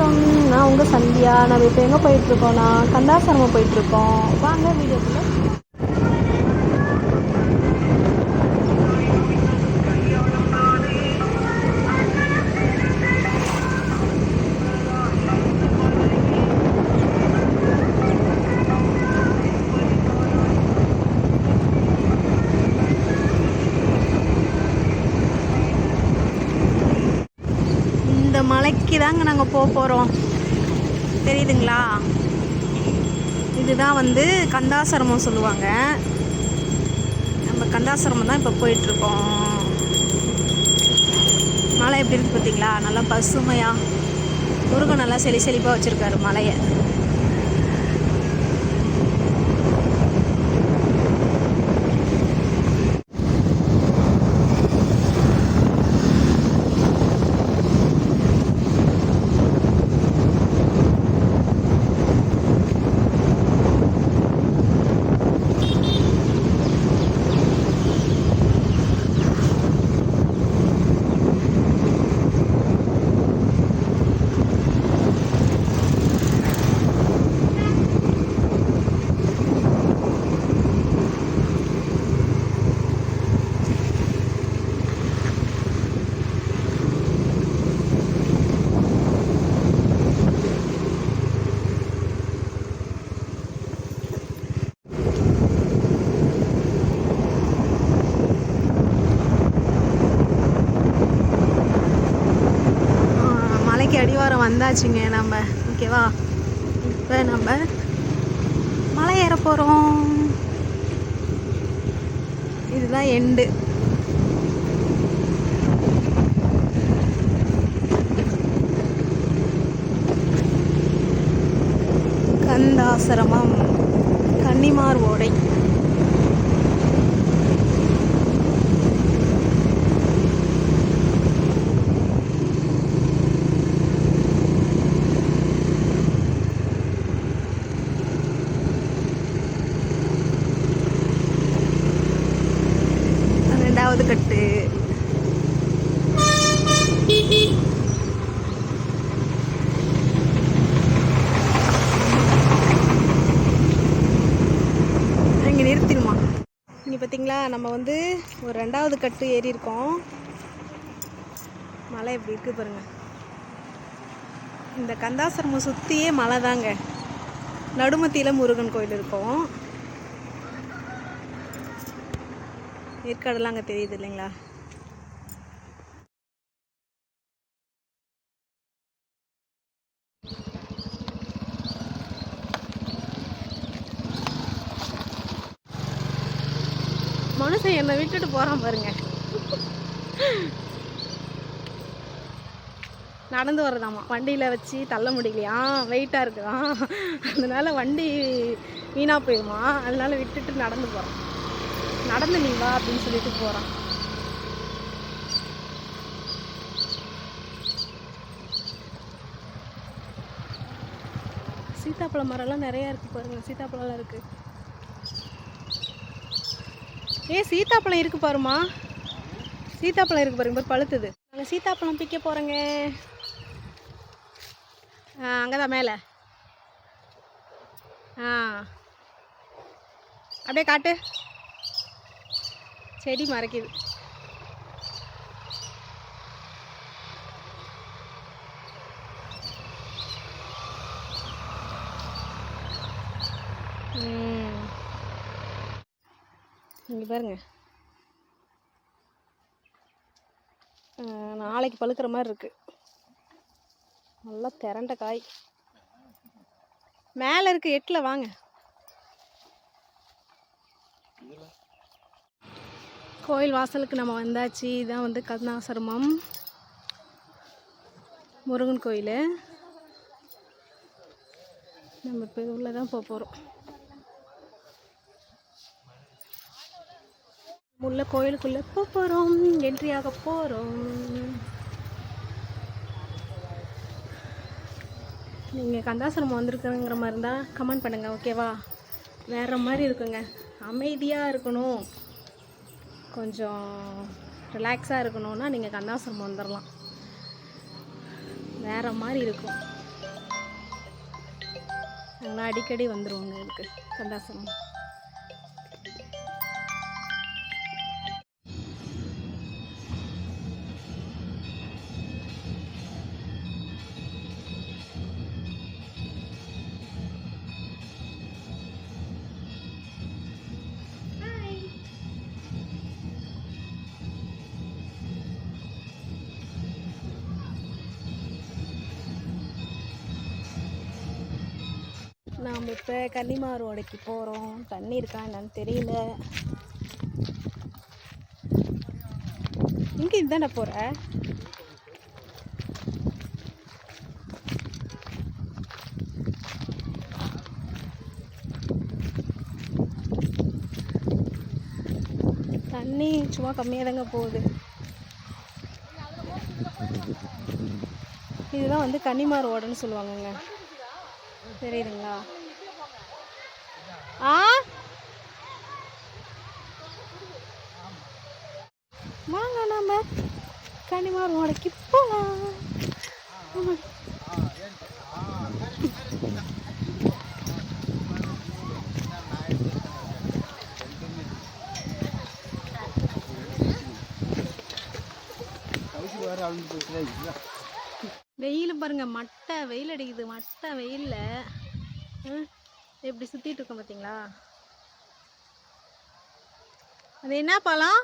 வணக்கம். நான் உங்கள் சந்தியா. நம்ம இப்போ எங்கே போயிட்டுருக்கோம்னா கந்தாசிரமம் போயிட்டுருக்கோம் வாங்க வீடியோக்குள்ளே. நோக்கி தாங்க நாங்கள் போக போகிறோம் தெரியுதுங்களா? இதுதான் வந்து கந்தாசிரமம் சொல்லுவாங்க. நம்ம கந்தாசிரமம் தான் இப்போ போயிட்டுருக்கோம். மலை எப்படி இருக்குது பார்த்தீங்களா நல்லா பசுமையாக முருகன் நல்லா செழி செழிப்பாக வச்சுருக்காரு மலையை. வந்தாச்சுங்க நம்ம? ஓகேவா? இப்போ நம்ம மலை ஏற போகிறோம் இதுதான் எண்டு கந்தாசிரமம் கன்னிமார் ஓடை ரெண்டாவது கட்டு இங்கே நிறுத்திடுமா இங்கே பார்த்தீங்களா நம்ம வந்து ஒரு ரெண்டாவது கட்டு ஏறி இருக்கோம் மலை எப்படி இருக்குது பாருங்கள் இந்த கந்தாசிரமம் சுற்றியே மலை தாங்க. நடுமத்தியில் முருகன் கோயில் இருக்கும். ஏற்காடெல்லாம் அங்கே தெரியுது இல்லைங்களா? என்னை விட்டுட்டு போகிறான் பாருங்க. நடந்து வர்றதாமா வண்டியில் வச்சு தள்ள முடியலையா? வெயிட்டாக இருக்குதாம் அதனால வண்டி வீணாக போயிடுமா அதனால் விட்டுட்டு நடந்து போகிறான் நடந்து நீ வா அப்படின்னு சொல்லிட்டு போகிறான் சீத்தாப்பழ மரம்லாம் நிறையா இருக்குது பாருங்கள் சீத்தாப்பழம்லாம் இருக்குது ஏ சீத்தாப்பழம் இருக்கு பாருமா சீத்தாப்பழம் இருக்கு பாருங்க பாரு பழுத்துது. நாங்கள் சீத்தாப்பழம் பிக்க போகிறோங்க ஆ அங்கே தான் மேலே. ஆ. அப்படியே காட்டு. செடி மறைக்குது. பாருங்க. நாளைக்கு பழுக்கிற மாதிரி இருக்கு. நல்லா திரண்ட காய். மேலே இருக்கு எட்டில் வாங்க. கோயில் வாசலுக்கு நம்ம வந்தாச்சு. இதான் வந்து கருணாசிரமம். முருகன் கோயில். நம்ம இப்போ உள்ளே தான் போக போகிறோம் உள்ள கோயிலுக்குள்ளே போக போகிறோம் என்ட்ரி ஆக போகிறோம் நீங்கள் கந்தாசிரமம் வந்திருக்குங்கிற மாதிரி இருந்தால் கமெண்ட் பண்ணுங்கள் ஓகேவா வேறு மாதிரி இருக்குங்க. அமைதியாக இருக்கணும். கொஞ்சம் ரிலாக்ஸாக இருக்கணும்னா நீங்கள் கந்தாசிரமம் வந்துடலாம் வேறு மாதிரி இருக்கும். நாங்களாம் அடிக்கடி வந்துடுவோங்க இதுக்கு கந்தாசிரமம். நாம் இப்போ கன்னிமார் ஓடைக்கு போகிறோம். தண்ணி இருக்கா என்னன்னு தெரியல. இங்கே இதானே போகிற தண்ணி சும்மா கம்மியாக தாங்க போகுது. இதுதான் வந்து கன்னிமார் ஓடைன்னு சொல்லுவாங்கங்க. தெரியுதுங்களா? ஆ? வாங்க நாம கனிமார் ஓடைக்கு போகலாம் ஆமா. வெயில் பாருங்க மட்டை வெயில் அடிக்குது மட்டை வெயிலில் ம், எப்படி சுத்திட்டு இருக்கோம் பார்த்தீங்களா அது என்ன பழம்?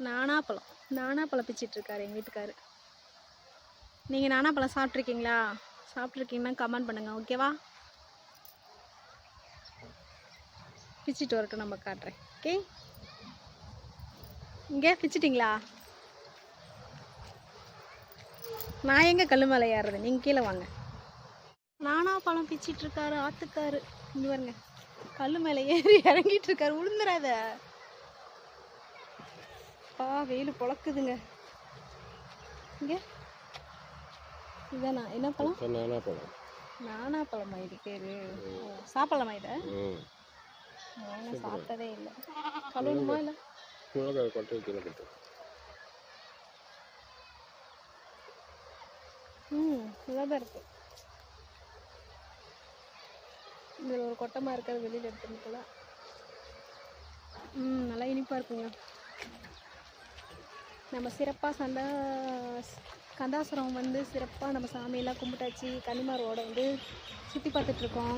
நானாப்பழம் நானாப்பழம் பிச்சிட்டு இருக்காரு எங்கள் வீட்டுக்காரு. நீங்கள் நானாப்பழம் சாப்பிட்ருக்கீங்களா சாப்பிட்ருக்கீங்கன்னா கமெண்ட் பண்ணுங்க ஓகேவா பிச்சிட்டு வரட்டும் நம்ம காட்டுறேன். ஓகே இங்கே பிச்சிட்டிங்களா? நான் எங்க கல்லு மேலே ஏறுறது? நீங்கள் கீழே வாங்க. நானா பழம் பிச்சிட்டு இருக்காரு ஆத்துக்காரு. இங்க பாருங்க. கல்லு மேலே ஏறி இறங்கிட்டு இருக்காரு விழுந்துடாத பா வெயில் பொழக்குதுங்க. இங்க. இதானா? என்ன பழம்? நானா பழம். நானா பழமா இது பேரு? சாப்பிடலாமா இதை? ம். நான் சாப்பிட்டதே இல்லை. கழுவணுமா இல்லை? மிளகாய் கொட்டை கீழே கொட்டு ம் தான் இருக்கு. இதில் ஒரு கொட்டமாக இருக்கிறது வெளியில் எடுத்துன்னு போல ம் நல்லா இனிப்பாக இருக்குங்க. நம்ம சிறப்பாக சண்டா கந்தாசுரம் வந்து சிறப்பாக நம்ம சாமியெல்லாம் கும்பிட்டாச்சு. கன்னிமாரோட வந்து சுற்றி பார்த்துட்ருக்கோம்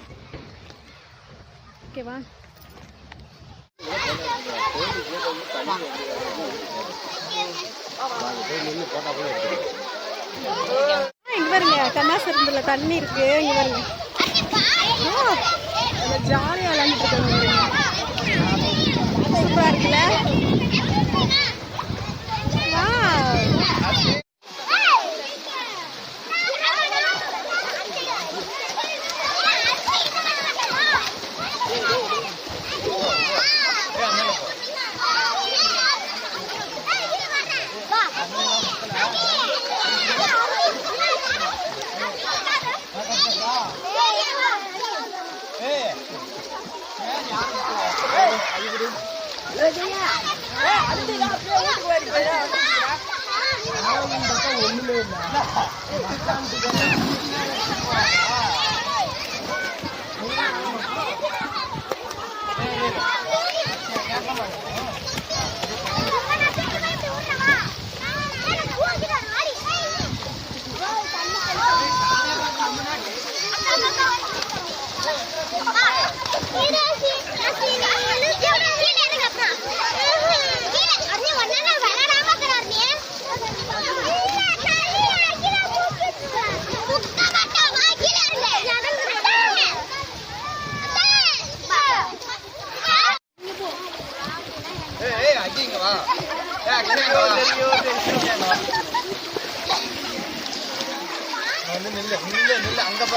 ஓகேவா? பாருங்க இருந்ததுல தண்ணி இருக்கு இங்க பாருங்க. ஓ, நம்ம ஜாலியா விளையாண்டுட்டு இருக்காங்க சூப்பரா இருக்குல்ல? Wow. ஏய்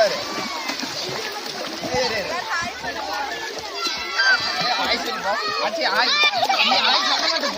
الشارع إيه ده عايز الباص عايز عايز عايز